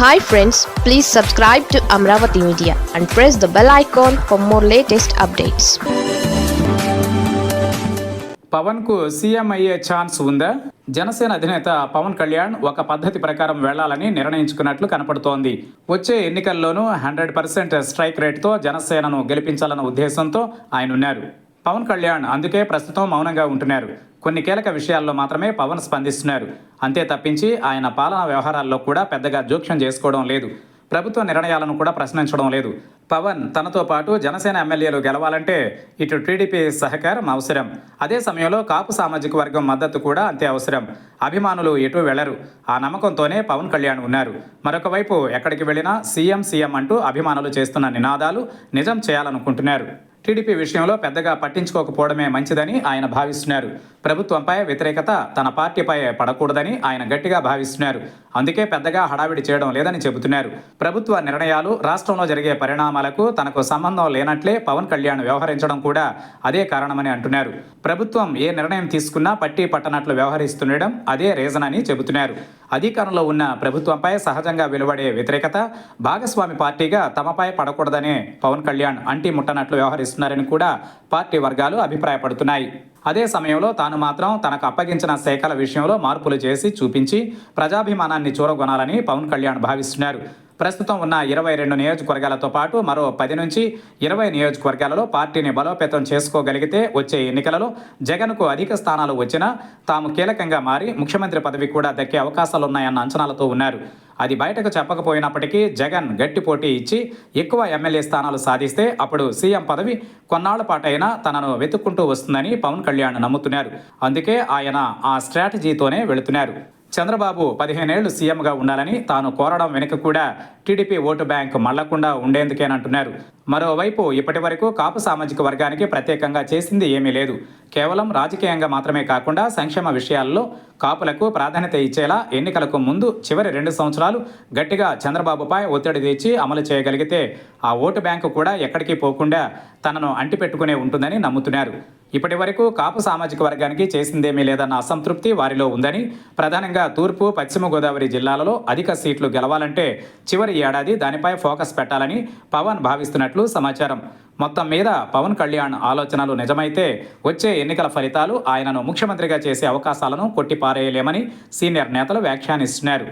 Hi friends please subscribe to Amaravati media and press the bell icon for more latest updates పవన్కు CM అయ్యే chance ఉందా? జనసేన అధినేత పవన్ కళ్యాణ్ ఒక పద్ధతి ప్రకారం వెళ్ళాలని నిర్ణయించుకున్నట్లు కనపడుతోంది. వచ్చే ఎన్నికల్లోనూ హండ్రెడ్ పర్సెంట్ స్ట్రైక్ రేట్తో జనసేనను గెలిపించాలన్న ఉద్దేశంతో ఆయన ఉన్నారు. పవన్ కళ్యాణ్ అందుకే ప్రస్తుతం మౌనంగా ఉంటున్నారు. కొన్ని కీలక విషయాల్లో మాత్రమే పవన్ స్పందిస్తున్నారు. అంతే తప్పించి ఆయన పాలనా వ్యవహారాల్లో కూడా పెద్దగా జోక్యం చేసుకోవడం లేదు. ప్రభుత్వ నిర్ణయాలను కూడా ప్రశ్నించడం లేదు. పవన్ తనతో పాటు జనసేన ఎమ్మెల్యేలు గెలవాలంటే ఇటు టీడీపీ సహకారం అవసరం. అదే సమయంలో కాపు సామాజిక వర్గం మద్దతు కూడా అంతే అవసరం. అభిమానులు ఎటు వెళ్ళరు. ఆ నమ్మకంతోనే పవన్ కళ్యాణ్ ఉన్నారు. మరొక వైపు ఎక్కడికి వెళ్ళినా సీఎం సీఎం అంటూ అభిమానులు చేస్తున్న నినాదాలు నిజం చేయాలనుకుంటున్నారు. టీడీపీ విషయంలో పెద్దగా పట్టించుకోకపోవడమే మంచిదని ఆయన భావిస్తున్నారు. ప్రభుత్వంపై వ్యతిరేకత తన పార్టీపై పడకూడదని ఆయన గట్టిగా భావిస్తున్నారు. అందుకే పెద్దగా హడావిడి చేయడం లేదని చెబుతున్నారు. ప్రభుత్వ నిర్ణయాలు రాష్ట్రంలో జరిగే పరిణామాలకు తనకు సంబంధం లేనట్లే పవన్ కళ్యాణ్ వ్యవహరించడం కూడా అదే కారణమని అంటున్నారు. ప్రభుత్వం ఏ నిర్ణయం తీసుకున్నా పట్టి పట్టనట్లు వ్యవహరిస్తుండడం అదే రీజన్ అని చెబుతున్నారు. అధికారంలో ఉన్న ప్రభుత్వంపై సహజంగా వెలువడే వ్యతిరేకత భాగస్వామి పార్టీగా తమపై పడకూడదనే పవన్ కళ్యాణ్ అంటి ముట్టనట్లు వ్యవహరిస్తున్నారని కూడా పార్టీ వర్గాలు అభిప్రాయపడుతున్నాయి. అదే సమయంలో తాను మాత్రం తనకు అప్పగించిన శాఖల విషయంలో మార్పులు చేసి చూపించి ప్రజాభిమానాన్ని చూరగొనాలని పవన్ కళ్యాణ్ భావిస్తున్నారు. ప్రస్తుతం ఉన్న ఇరవై రెండు నియోజకవర్గాలతో పాటు మరో పది నుంచి ఇరవై నియోజకవర్గాలలో పార్టీని బలోపేతం చేసుకోగలిగితే వచ్చే ఎన్నికలలో జగన్కు అధిక స్థానాలు వచ్చినా తాము కీలకంగా మారి ముఖ్యమంత్రి పదవి కూడా దక్కే అవకాశాలున్నాయన్న అంచనాలతో ఉన్నారు. అది బయటకు చెప్పకపోయినప్పటికీ జగన్ గట్టి పోటీ ఇచ్చి ఎక్కువ ఎమ్మెల్యే స్థానాలు సాధిస్తే అప్పుడు సీఎం పదవి కొన్నాళ్ళ పాటైనా తనను వెతుక్కుంటూ వస్తుందని పవన్ కళ్యాణ్ నమ్ముతున్నారు. అందుకే ఆయన ఆ స్ట్రాటజీతోనే వెళుతున్నారు. చంద్రబాబు పదిహేనేళ్ళు సీఎంగా ఉండాలని తాను కోరడం వెనుక కూడా టీడీపీ ఓటు బ్యాంక్ మళ్ళకుండా ఉండేందుకేనంటున్నారు. మరోవైపు ఇప్పటి వరకు కాపు సామాజిక వర్గానికి ప్రత్యేకంగా చేసింది ఏమీ లేదు. కేవలం రాజకీయంగా మాత్రమే కాకుండా సంక్షేమ విషయాల్లో కాపులకు ప్రాధాన్యత ఇచ్చేలా ఎన్నికలకు ముందు చివరి రెండు సంవత్సరాలు గట్టిగా చంద్రబాబుపై ఒత్తిడి తెచ్చి అమలు చేయగలిగితే ఆ ఓటు బ్యాంకు కూడా ఎక్కడికి పోకుండా తనను అంటిపెట్టుకునే ఉంటుందని నమ్ముతున్నారు. ఇప్పటి వరకు కాపు సామాజిక వర్గానికి చేసిందేమీ లేదన్న అసంతృప్తి వారిలో ఉందని ప్రధానంగా తూర్పు పశ్చిమ గోదావరి జిల్లాలలో అధిక సీట్లు గెలవాలంటే చివరి ఏడాది దానిపై ఫోకస్ పెట్టాలని పవన్ భావిస్తున్నట్లు సమాచారం. మొత్తం మీద పవన్ కళ్యాణ్ ఆలోచనలు నిజమైతే వచ్చే ఎన్నికల ఫలితాలు ఆయనను ముఖ్యమంత్రిగా చేసే అవకాశాలను కొట్టిపారేయలేమని సీనియర్ నేతలు వ్యాఖ్యానిస్తున్నారు.